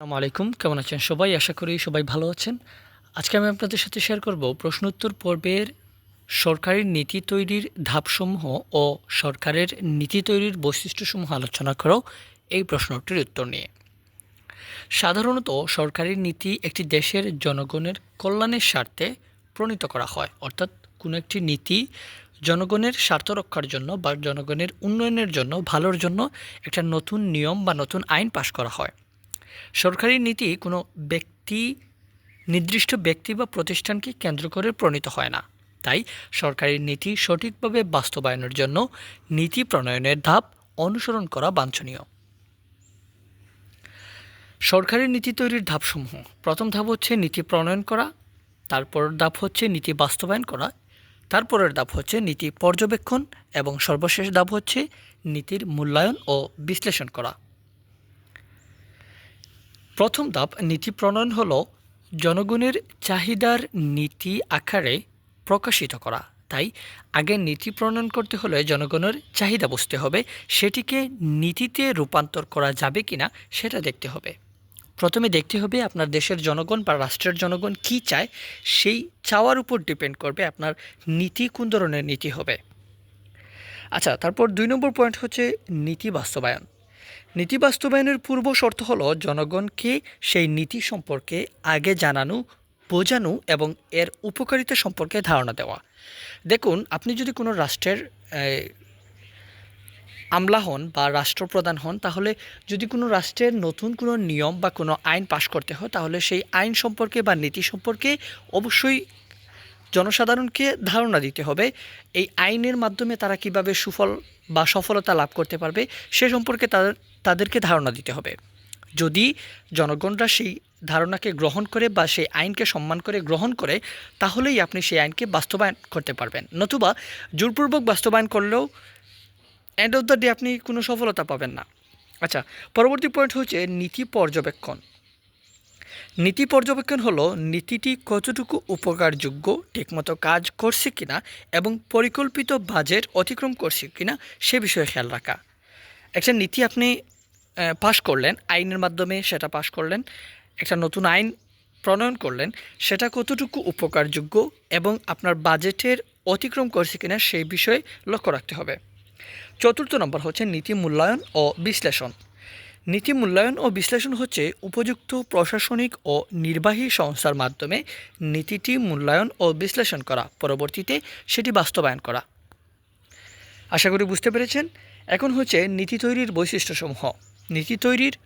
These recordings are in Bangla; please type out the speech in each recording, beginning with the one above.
আসসালামু আলাইকুম, কেমন আছেন সবাই? আশা করি সবাই ভালো আছেন। আজকে আমি আপনাদের সাথে শেয়ার করব প্রশ্নোত্তর পর্বের সরকারের নীতি তৈরির ধাপসমূহ ও সরকারের নীতি তৈরির বৈশিষ্ট্যসমূহ আলোচনা করো এই প্রশ্নটির উত্তর নিয়ে। সাধারণত সরকারি নীতি একটি দেশের জনগণের কল্যাণের স্বার্থে প্রণীত করা হয়, অর্থাৎ কোনো একটি নীতি জনগণের স্বার্থ রক্ষার জন্য বা জনগণের উন্নয়নের জন্য, ভালোর জন্য একটা নতুন নিয়ম বা নতুন আইন পাশ করা হয়। সরকারি নীতি কোনো ব্যক্তি, নির্দিষ্ট ব্যক্তি বা প্রতিষ্ঠানকে কেন্দ্র করে প্রণীত হয় না। তাই সরকারি নীতি সঠিকভাবে বাস্তবায়নের জন্য নীতি প্রণয়নের ধাপ অনুসরণ করা বাঞ্ছনীয়। সরকারি নীতি তৈরির ধাপসমূহ। প্রথম ধাপ হচ্ছে নীতি প্রণয়ন করা, তারপর ধাপ হচ্ছে নীতি বাস্তবায়ন করা, তারপরের ধাপ হচ্ছে নীতি পর্যবেক্ষণ এবং সর্বশেষ ধাপ হচ্ছে নীতির মূল্যায়ন ও বিশ্লেষণ করা। প্রথম ধাপ নীতি প্রণয়ন হল জনগণের চাহিদার নীতি আকারে প্রকাশিত করা। তাই আগে নীতি প্রণয়ন করতে হলে জনগণের চাহিদা বুঝতে হবে, সেটিকে নীতিতে রূপান্তর করা যাবে কিনা সেটা দেখতে হবে। প্রথমে দেখতে হবে আপনার দেশের জনগণ বা রাষ্ট্রের জনগণ কি চায়, সেই চাওয়ার উপর ডিপেন্ড করবে আপনার নীতি কোন ধরনের নীতি হবে। আচ্ছা তারপর দুই নম্বর পয়েন্ট হচ্ছে নীতি বাস্তবায়ন। নীতি বাস্তবায়নের পূর্ব শর্ত হলো জনগণকে সেই নীতি সম্পর্কে আগে জানানো, বোঝানো এবং এর উপকারিতা সম্পর্কে ধারণা দেওয়া। দেখুন, আপনি যদি কোনো রাষ্ট্রের আমলা হন বা রাষ্ট্রপ্রধান হন, তাহলে যদি কোনো রাষ্ট্রের নতুন কোনো নিয়ম বা কোনো আইন পাশ করতে হয়, তাহলে সেই আইন সম্পর্কে বা নীতি সম্পর্কে অবশ্যই জনসাধারণকে ধারণা দিতে হবে এই আইনের মাধ্যমে তারা কীভাবে সুফল বা সফলতা লাভ করতে পারবে সে সম্পর্কে তাদের তাদেরকে ধারণা দিতে হবে। যদি জনগণরা সেই ধারণাকে গ্রহণ করে বা সেই আইনকে সম্মান করে গ্রহণ করে, তাহলেই আপনি সেই আইনকে বাস্তবায়ন করতে পারবেন। নতুবা জোরপূর্বক বাস্তবায়ন করলেও এন্ড অফ দ্য ডে আপনি কোনো সফলতা পাবেন না। আচ্ছা পরবর্তী পয়েন্ট হচ্ছে নীতি পর্যবেক্ষণ। নীতি পর্যবেক্ষণ হলো, নীতিটি কতটুকু উপকারযোগ্য, ঠিকমতো কাজ করছে কিনা এবং পরিকল্পিত বাজেট অতিক্রম করছে কিনা সে বিষয়ে খেয়াল রাখা। একটা নীতি আপনি পাশ করলেন, আইনের মাধ্যমে সেটা পাশ করলেন, একটা নতুন আইন প্রণয়ন করলেন, সেটা কতটুকু উপকারযোগ্য এবং আপনার বাজেটের অতিক্রম করছে কিনা সেই বিষয়ে লক্ষ্য রাখতে হবে। চতুর্থ নম্বর হচ্ছে নীতি মূল্যায়ন ও বিশ্লেষণ। নীতি মূল্যায়ন ও বিশ্লেষণ হচ্ছে উপযুক্ত প্রশাসনিক ও নির্বাহী সংস্থার মাধ্যমে নীতিটি মূল্যায়ন ও বিশ্লেষণ করা, পরবর্তীতে সেটি বাস্তবায়ন করা। আশা করি বুঝতে পেরেছেন। এখন হচ্ছে নীতি তৈরির বৈশিষ্ট্যসমূহ। নীতি তৈরির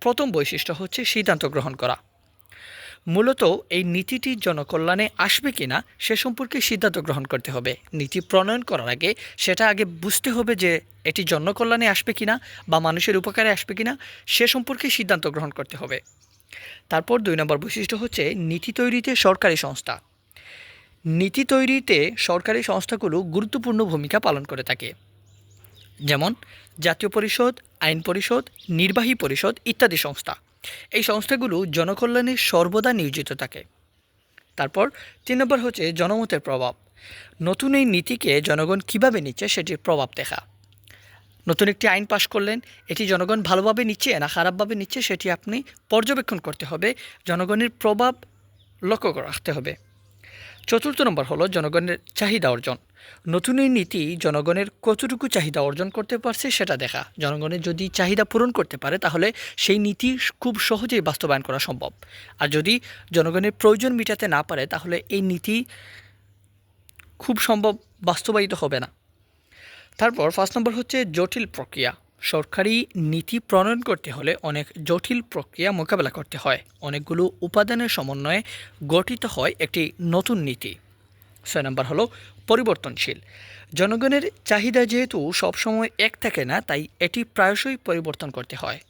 প্রথম বৈশিষ্ট্য হচ্ছে সিদ্ধান্ত গ্রহণ করা। মূলত এই নীতিটি জনকল্যাণে আসবে কিনা সে সম্পর্কে সিদ্ধান্ত গ্রহণ করতে হবে। নীতি প্রণয়ন করার আগে সেটা আগে বুঝতে হবে যে এটি জনকল্যাণে আসবে কিনা বা মানুষের উপকারে আসবে কিনা সে সম্পর্কে সিদ্ধান্ত গ্রহণ করতে হবে। তারপর দুই নম্বর বৈশিষ্ট্য হচ্ছে নীতি তৈরিতে সরকারি সংস্থা। নীতি তৈরিতে সরকারি সংস্থাগুলো গুরুত্বপূর্ণ ভূমিকা পালন করে থাকে। যেমন জাতীয় পরিষদ, আইন পরিষদ, নির্বাহী পরিষদ ইত্যাদি সংস্থা। এই সংস্থাগুলো জনকল্যাণে সর্বদা নিয়োজিত থাকে। তারপর তিন নম্বর হচ্ছে জনমতের প্রভাব। নতুন এই নীতিকে জনগণ কীভাবে নিচ্ছে সেটির প্রভাব দেখা। নতুন একটি আইন পাশ করলেন, এটি জনগণ ভালোভাবে নিচ্ছে না খারাপভাবে নিচ্ছে সেটি আপনি পর্যবেক্ষণ করতে হবে। জনগণের প্রভাব লক্ষ্য রাখতে হবে। চতুর্থ নম্বর হলো জনগণের চাহিদা অর্জন। নতুন এই নীতি জনগণের কতটুকু চাহিদা অর্জন করতে পারছে সেটা দেখা। জনগণের যদি চাহিদা পূরণ করতে পারে, তাহলে সেই নীতি খুব সহজেই বাস্তবায়ন করা সম্ভব। আর যদি জনগণের প্রয়োজন মেটাতে না পারে, তাহলে এই নীতি খুব সম্ভব বাস্তবায়িত হবে না। তারপর ফার্স্ট নম্বর হচ্ছে জটিল প্রক্রিয়া। সরকারি নীতি প্রণয়ন করতে হলে অনেক জটিল প্রক্রিয়া মোকাবেলা করতে হয়। অনেকগুলো উপাদানের সমন্বয়ে গঠিত হয় একটি নতুন নীতি। ছয় নম্বর হলো পরিবর্তনশীল। জনগণের চাহিদা যেহেতু সবসময় এক থাকে না, তাই এটি প্রায়শই পরিবর্তন করতে হয়।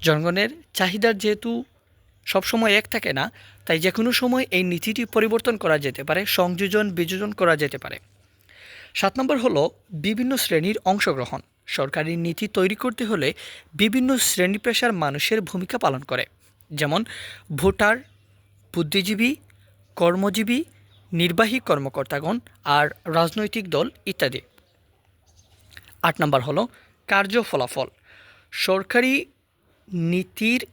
জনগণের চাহিদার যেহেতু সবসময় এক থাকে না, তাই যে কোনো সময় এই নীতিটি পরিবর্তন করা যেতে পারে সংযোজন বিযোজন করা যেতে পারে। সাত নম্বর হলো বিভিন্ন শ্রেণির অংশগ্রহণ। সরকারি নীতি তৈরি করতে হলে বিভিন্ন শ্রেণি পেশার মানুষের ভূমিকা পালন করে। যেমন, ভোটার, বুদ্ধিজীবী, কর্মজীবী, নির্বাহী কর্মকর্তাগণ আর রাজনৈতিক দল ইত্যাদি। আট নম্বর হলো কার্য ফলাফল সরকারি নীতির,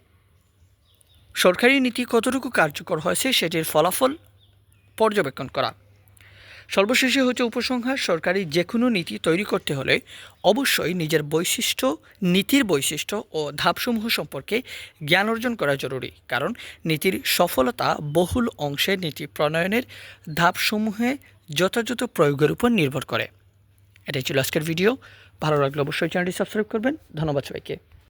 সরকারি নীতি কতটুকু কার্যকর হয়েছে সেটির ফলাফল পর্যবেক্ষণ করা। সর্বশেষে হচ্ছে উপসংহার, সরকারি যে কোনো নীতি তৈরি করতে হলে অবশ্যই নিজের বৈশিষ্ট্য, নীতির বৈশিষ্ট্য ও ধাপসমূহ সম্পর্কে জ্ঞান অর্জন করা জরুরি। কারণ নীতির সফলতা বহুল অংশে নীতি প্রণয়নের ধাপসমূহে যথাযথ প্রয়োগের উপর নির্ভর করে। এটাই ছিল আজকের ভিডিও। ভালো লাগলে অবশ্যই চ্যানেলটি সাবস্ক্রাইব করবেন। ধন্যবাদ সবাইকে।